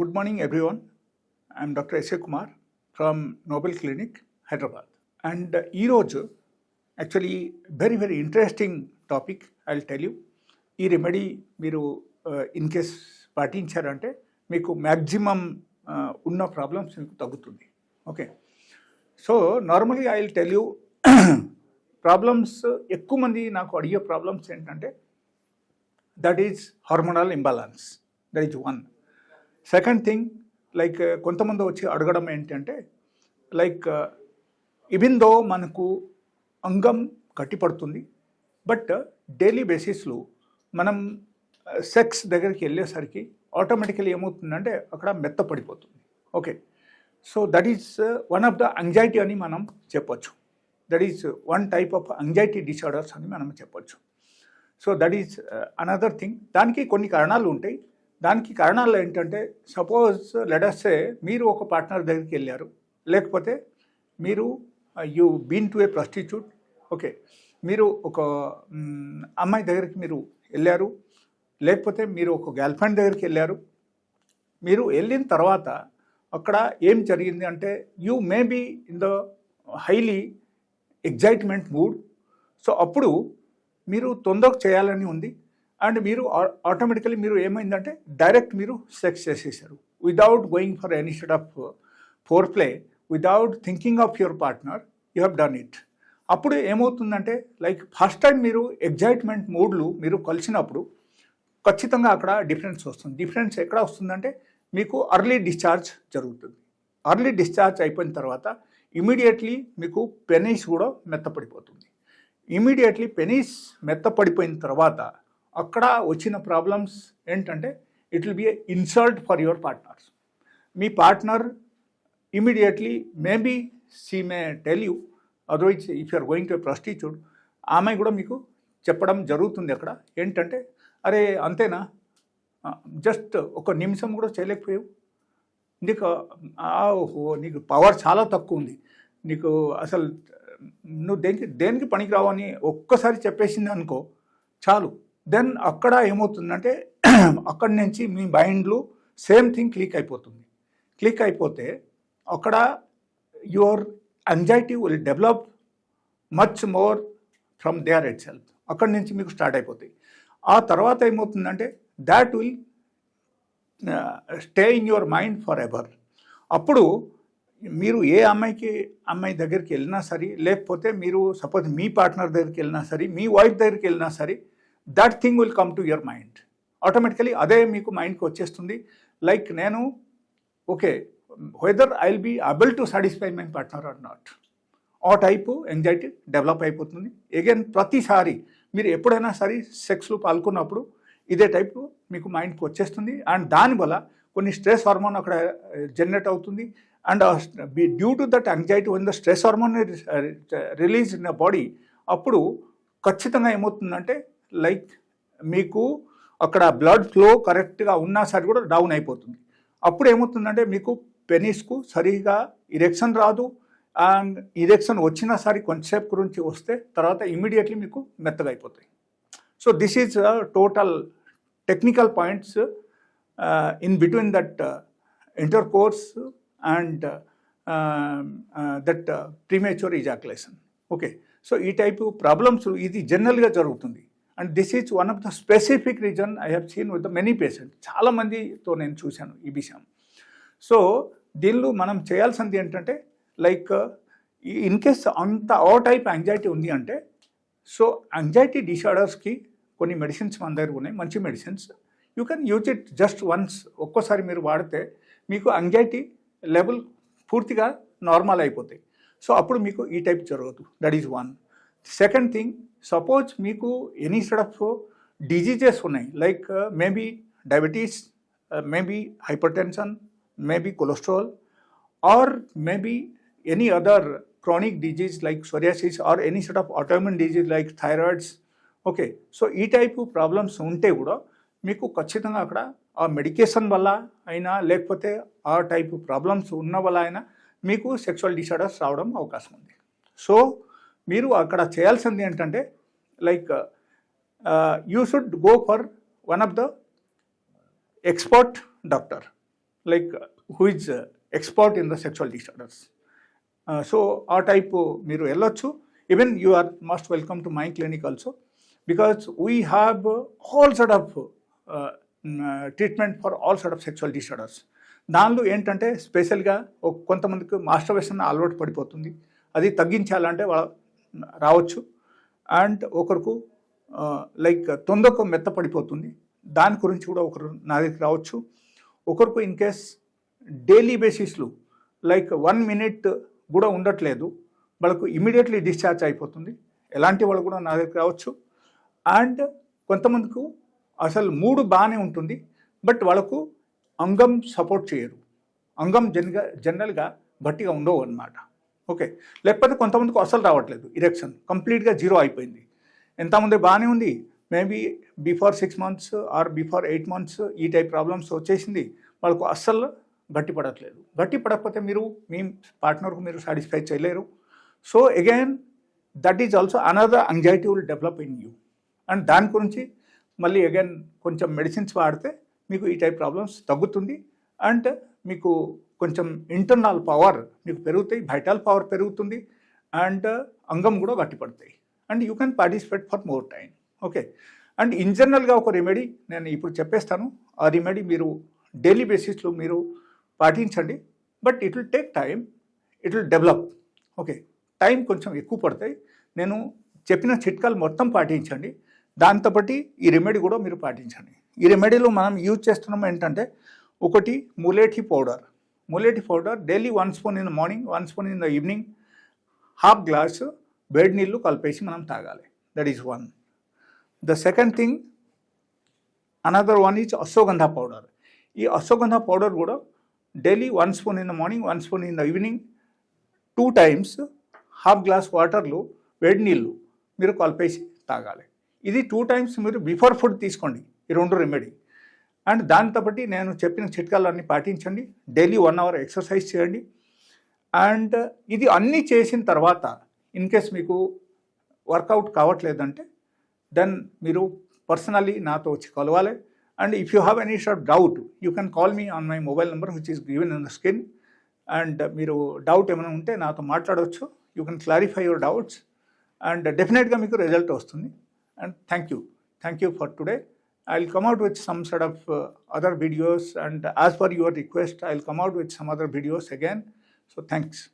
Good morning, everyone. I'm Dr. S.A. Kumar from Nobel Clinic, Hyderabad. And ఈరోజు actually very very interesting topic I tell you ఈ remedy మీరు uh, in case పాటించారంటే మీకు maximum uh, ఉన్న problems మీకు తగ్గుతుంది okay so normally I tell you problems ఎక్కువ మంది నాకు అడిగే ప్రాబ్లమ్స్ ఏంటంటే that is hormonal imbalance that is one second thing like కొంతమంది వచ్చి అడగడం ఏంటంటే లైక్ ఇవిన్ దో మనకు అంగం గట్టిపడుతుంది బట్ డైలీ uh, బేసిస్లో మనం uh, సెక్స్ దగ్గరికి వెళ్ళేసరికి ఆటోమేటికలీ ఏమవుతుందంటే అక్కడ మెత్తపడిపోతుంది okay so that is one of the anxiety అని మనం చెప్పొచ్చు. That is one type of anxiety disorders అని మనం చెప్పొచ్చు. So that is another thing దానికి కొన్ని కారణాలు ఉంటాయి. దానికి కారణాలు ఏంటంటే సపోజ్ లెడస్సే మీరు ఒక పార్ట్నర్ దగ్గరికి వెళ్ళారు. లేకపోతే మీరు you been to a prostitute okay మీరు ఒక mm, అమ్మాయి దగ్గరికి మీరు వెళ్ళారు. లేకపోతే మీరు ఒక గర్ల్ ఫ్రెండ్ దగ్గరికి వెళ్ళారు. మీరు వెళ్ళిన తర్వాత అక్కడ ఏం జరిగింది అంటే you may be in the highly excitement mood so అప్పుడు మీరు తొందరగా చేయాలని ఉంది. అండ్ మీరు ఆటోమేటికలీ మీరు ఏమైందంటే డైరెక్ట్ మీరు సెక్స్ చేసేసారు. Without going for any set of foreplay without thinking of your partner you have done it అప్పుడు ఏమవుతుందంటే లైక్ ఫస్ట్ టైం మీరు ఎగ్జైట్మెంట్ మూడ్లు మీరు కలిసినప్పుడు ఖచ్చితంగా అక్కడ డిఫరెన్స్ వస్తుంది. డిఫరెన్స్ ఎక్కడ వస్తుందంటే మీకు అర్లీ డిశ్చార్జ్ జరుగుతుంది. అర్లీ డిశ్చార్జ్ అయిపోయిన తర్వాత ఇమీడియట్లీ మీకు పెనీస్ కూడా మెత్తపడిపోతుంది. ఇమీడియట్లీ పెనీస్ మెత్తపడిపోయిన తర్వాత అక్కడ వచ్చిన ప్రాబ్లమ్స్ ఏంటంటే it will be insult for your partners me partner immediately maybe she may tell you otherwise if you're going to prostitute ఆమె కూడా మీకు చెప్పడం జరుగుతుంది అక్కడ. ఏంటంటే అరే అంతేనా? జస్ట్ ఒక నిమిషం కూడా చేయలేకపోయావు. నీకు ఓహో నీకు పవర్ చాలా తక్కువ ఉంది. నీకు అసలు నువ్వు దేనికి దేనికి పనికిరావని ఒక్కసారి చెప్పేసింది అనుకో చాలు. దెన్ అక్కడ ఏమవుతుందంటే అక్కడి నుంచి మీ మైండ్లో సేమ్ థింగ్ క్లిక్ అయిపోతుంది. క్లిక్ అయిపోతే అక్కడ your anxiety will develop much more from there itself అక్కడి నుంచి మీకు స్టార్ట్ అయిపోతాయి. ఆ తర్వాత ఏమవుతుందంటే that will stay in your mind forever అప్పుడు మీరు ఏ అమ్మాయికి అమ్మాయి దగ్గరికి వెళ్ళినా సరే లేకపోతే మీరు సపోజ్ మీ పార్ట్నర్ దగ్గరికి వెళ్ళినా సరే మీ వైఫ్ దగ్గరికి వెళ్ళినా సరే that thing will come to your mind automatically అదే మీకు మైండ్కి వచ్చేస్తుంది. లైక్ నేను okay whether I will be able to satisfy my partner or not ఆ టైపు ఎంజైటీ డెవలప్ అయిపోతుంది. ఎగైన్ ప్రతిసారి మీరు ఎప్పుడైనా సరే సెక్స్లో పాల్గొన్నప్పుడు ఇదే టైపు మీకు మైండ్కి వచ్చేస్తుంది. అండ్ దానివల్ల కొన్ని స్ట్రెస్ హార్మోన్ అక్కడ uh, జనరేట్ అవుతుంది. And due to that anxiety one the stress hormone release in the body అప్పుడు ఖచ్చితంగా ఏమవుతుందంటే లైక్ మీకు అక్కడ బ్లడ్ ఫ్లో కరెక్ట్గా ఉన్నా సరే కూడా డౌన్ అయిపోతుంది. అప్పుడు ఏమవుతుందంటే మీకు పెనిస్కు సరిగా ఇరెక్షన్ రాదు. అండ్ ఇరెక్షన్ వచ్చినా సరే కొంచెంసేపు గురించి వస్తే తర్వాత ఇమీడియట్లీ మీకు మెత్తగా అయిపోతాయి so this is total technical points uh, in between that uh, intercourse and um, uh, that premature ejaculation. Okay. So ఈ టైపు ప్రాబ్లమ్స్ ఇది జనరల్గా జరుగుతుంది. And this is one of the specific reason I have seen with the many patient చాలామందితో నేను చూశాను ఈ విషయం. So దీనిలో మనం చేయాల్సింది ఏంటంటే లైక్ ఇన్ కేస్ అంత ఆ టైప్ యాంగ్జైటీ ఉంది అంటే సో యాంగ్జైటీ డిసార్డర్స్కి కొన్ని మెడిసిన్స్ మన దగ్గర ఉన్నాయి మంచి medicines you can use it just once ఒక్కోసారి మీరు వాడితే మీకు యాంగ్జైటీ లెవెల్ పూర్తిగా నార్మల్ అయిపోతాయి. సో అప్పుడు మీకు ఈ టైప్ జరగదు. That is one second thing suppose మీకు ఎనీ సెట్ ఆఫ్ డిజీజెస్ ఉన్నాయి like maybe diabetes maybe hypertension maybe cholesterol or maybe any other chronic disease like psoriasis or any sort of autoimmune disease like thyroids. Okay so ఈ type problems ఉంటే కూడా మీకు ఖచ్చితంగా అక్కడ ఆ medication వల్ల అయినా లేకపోతే ఆ టైపు ప్రాబ్లమ్స్ ఉన్న వల్ల అయినా మీకు సెక్షువల్ డిసార్డర్స్ రావడం అవకాశం ఉంది సో మీరు అక్కడ చేయాల్సింది ఏంటంటే like you should go for one of the expert doctor like who is expert in the sexual disorders so ఆ టైప్ మీరు వెళ్ళొచ్చు. Even you are must welcome to my clinic also because we have all sort of treatment for all sort of sexual disorders దానిలో ఏంటంటే స్పెషల్గా ఒక- కొంతమందికి master వేషన్ అలవాటు పడిపోతుంది. అది తగ్గించాలంటే వాళ్ళ రావచ్చు. అండ్ ఒకరికి లైక్ తొందరకు మెత్త పడిపోతుంది దాని గురించి కూడా ఒకరు నా దగ్గరికి రావచ్చు. ఒకరికి ఇన్ కేస్ డైలీ బేసిస్లో లైక్ వన్ మినిట్ కూడా ఉండట్లేదు. వాళ్ళకు ఇమీడియట్లీ డిశ్చార్జ్ అయిపోతుంది. ఎలాంటి వాళ్ళు కూడా నా దగ్గరికి రావచ్చు. అండ్ కొంతమందికి అసలు మూడు బాగానే ఉంటుంది. బట్ వాళ్ళకు అంగం సపోర్ట్ చేయరు. అంగం జనగా జనరల్గా గట్టిగా ఉండవు అన్నమాట. ఓకే. లేకపోతే కొంతమందికి అసలు రావట్లేదు. ఇరెక్షన్ కంప్లీట్గా జీరో అయిపోయింది. ఎంతమంది బాగానే ఉంది? Maybe before six months or before eight months ఈ టైప్ ప్రాబ్లమ్స్ వచ్చేసింది. వాళ్ళకు అస్సలు గట్టి పడట్లేదు. గట్టి పడకపోతే మీరు మీ పార్ట్నర్కు మీరు సాటిస్ఫై చేయలేరు. So again that is also another anxiety will develop in you and దాని గురించి మళ్ళీ అగైన్ కొంచెం మెడిసిన్స్ వాడితే మీకు ఈ టైప్ ప్రాబ్లమ్స్ తగ్గుతుంది. అండ్ మీకు కొంచెం ఇంటర్నల్ పవర్ మీకు పెరుగుతాయి వైటల్ పవర్ పెరుగుతుంది అండ్ uh, అంగం కూడా గట్టిపడతాయి. And you can participate for more time okay and in జనరల్గా ఒక రెమెడీ నేను ఇప్పుడు చెప్పేస్తాను. ఆ రెమెడీ మీరు డైలీ బేసిస్లో మీరు పాటించండి. But it will take time it will develop okay time కొంచెం ఎక్కువ పడతాయి. నేను చెప్పిన చిట్కాలు మొత్తం పాటించండి. దాంతో బట్టి ఈ రెమెడీ కూడా మీరు పాటించండి. ఈ రెమెడీలో మనం యూజ్ చేస్తున్నాం ఏంటంటే ఒకటి mulethi powder mulethi powder daily one spoon in the morning one spoon in the evening half glass వేడి నీళ్ళు కలిపేసి మనం తాగాలి. That is one the second thing another one is ashwagandha powder. ఈ అశ్వగంధ పౌడర్ కూడా daily one spoon in the morning one spoon in the evening two times half glass వాటర్లో వేడి నీళ్ళు మీరు కలిపేసి తాగాలి. ఇది టూ టైమ్స్ మీరు బిఫోర్ ఫుడ్ తీసుకోండి. ఈ రెండు రెమెడీ. అండ్ దాంతో బట్టి నేను చెప్పిన చిట్కాలన్నీ పాటించండి. డైలీ వన్ అవర్ ఎక్సర్సైజ్ చేయండి. అండ్ ఇది అన్నీ చేసిన తర్వాత ఇన్ కేస్ మీకు వర్కౌట్ కావట్లేదంటే దెన్ మీరు పర్సనలీ నాతో వచ్చి కలవాలి. And if you have any short doubt you can call me on my mobile number which is given in the screen and మీరు డౌట్ ఏమైనా ఉంటే నాతో మాట్లాడవచ్చు you can clarify your doubts. And డెఫినెట్గా మీకు రిజల్ట్ వస్తుంది. And thank you thank you for today. I'll come out with some sort of uh, other videos and as per your request, I'll come out with some other videos again. So thanks.